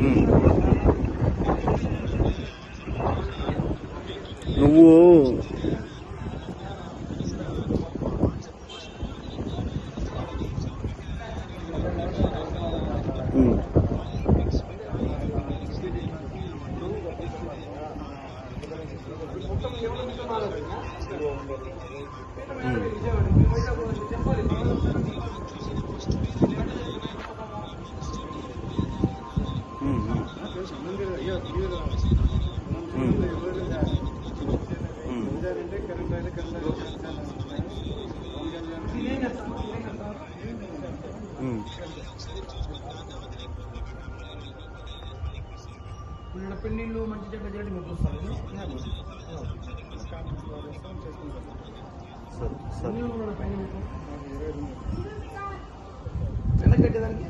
응. 우와. 응. 응. పెళ్ళిళ్ళు మంచి చెడ్డ చేయడం మీకు వస్తారు సరే సరే వెనక్కి కట్టేదానికి?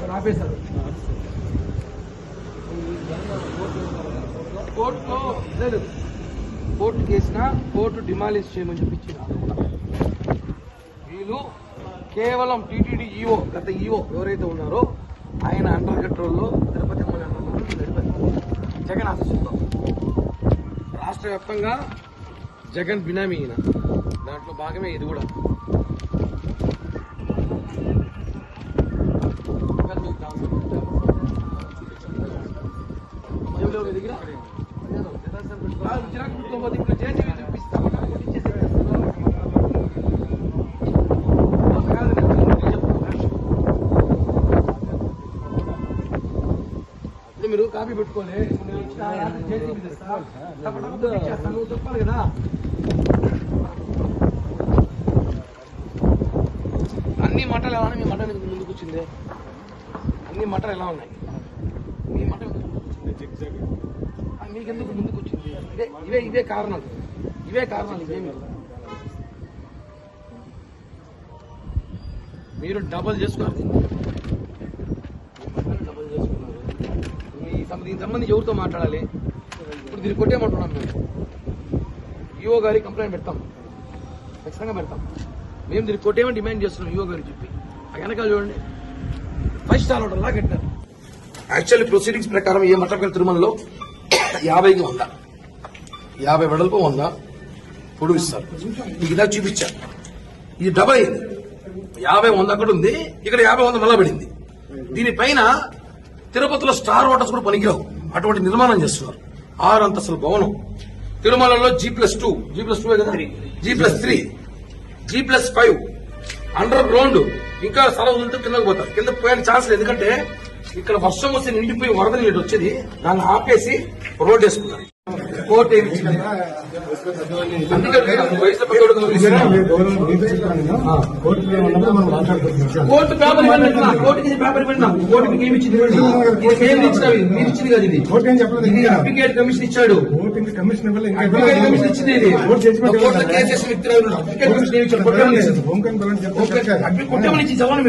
మరి కోర్టులో లేదు. కోర్టు కేసిన కోర్టు డిమాలిష్ చేయమని చెప్పించింది వీళ్ళు కేవలం టీటీడీ ఈఓ గత ఈఓ ఎవరైతే ఉన్నారో ఆయన అండర్ కంట్రోల్లో తిరుపతి ఎమ్మెల్యే అండర్ జగన్ ఆశిస్తుంటాం రాష్ట్ర వ్యాప్తంగా జగన్ బినామీ దాంట్లో భాగమే ఇది కూడా ఏం లేవు నీ దగ్గర? కాదు, జిరాక్స్ పెట్టుకోకపోతే ఇప్పుడు జేఎన్టీవీ చూపిస్తా. కాదు, నేను చెప్పు. ఇది మీరు కాపీ పెట్టుకోలేదు చెప్పాలి కదా అన్ని మంటలు ఏమన్నా మీ మంటలు ముందుకు వచ్చిందే? అన్ని మటలు ఎలా ఉన్నాయి? మీ? ఆ, మీకెందుకు ముందుకు వచ్చింది? ఇదే ఇవే ఇవే కారణాలు ఇవే కారణాలు ఇవేమి మీరు డబల్ చేసుకున్నారు. దీన్ని. డబల్ చేసుకున్నారు. మీ దీనికి సంబంధించి ఎవరితో మాట్లాడాలి? ఇప్పుడు దీన్ని కొట్టేయమంటున్నాం మేము. ఈఓ గారికి కంప్లైంట్ పెడతాం. ఖచ్చితంగా పెడతాం. మేము దీన్ని కొట్టేయమని డిమాండ్ చేస్తున్నాం ఈఓ గారికి చెప్పి. ఆ వెనకాల చూడండి. ఫైవ్ స్టార్ హోటల్ లాగా కట్టారు. యాక్చువల్లీ ప్రొసీడింగ్స్ ప్రకారం ఏ మఠం తిరుమలలో యాభైకి వంద యాభై వెడల్పు వంద పొడుగు ఇస్తారు. మీకు ఇలా చూపించా. ఇది డబల్ అయింది. యాభై వంద అక్కడ ఉంది ఇక్కడ యాభై వంద మళ్ళా పడింది. దీనిపైన తిరుపతిలో స్టార్ హోటల్స్ కూడా పనికిరావు. అటువంటి నిర్మాణం చేస్తున్నారు. ఆరు అంతస్తుల భవనం. తిరుమలలో G plus two G plus two కదా? G plus three G plus five underground ఇంకా స్థలం ఉంటే కిందకు పోతారు కింద పోయే ఛాన్స్ లేదు ఎందుకంటే ఇక్కడ వర్షం వస్తే నిండిపోయి వరద నీళ్ళు వచ్చేది దాన్ని ఆపేసి రోడ్ వేసుకున్నారు కోర్టు ఏమి ఇచ్చింది. కోర్టు పేపర్ అంటున్నా. కోర్టుకి పేపర్ నాకు. కోర్టుకి ఏమి ఇచ్చింది? మీరు ఇచ్చింది కదా ఇది. అడ్వకేట్ కమిషన్ ఇచ్చాడు ఇంకా కమిషన్ ఇవ్వలేదు.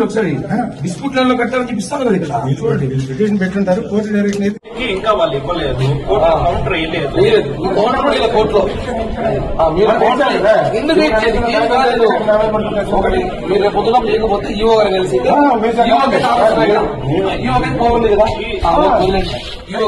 ఒకసారి డిస్ప్యూట్లలో కట్టాలని చెప్పి ఇస్తాను కదా ఇక్కడ చూడండి పిటిషన్ పెట్టుంటారు కోర్టు డైరెక్ట్ ఇంకా వాళ్ళు ఇవ్వలేదు. కోర్టు కౌంటర్ వేయలేదు లేదు. ఈ గవర్నమెంట్ ఇలా కోర్టులో మీరు రేపు పొద్దున లేకపోతే ఈవో గారు కలిసి ఈవో. ఈవో గారికి కదా. ఈవో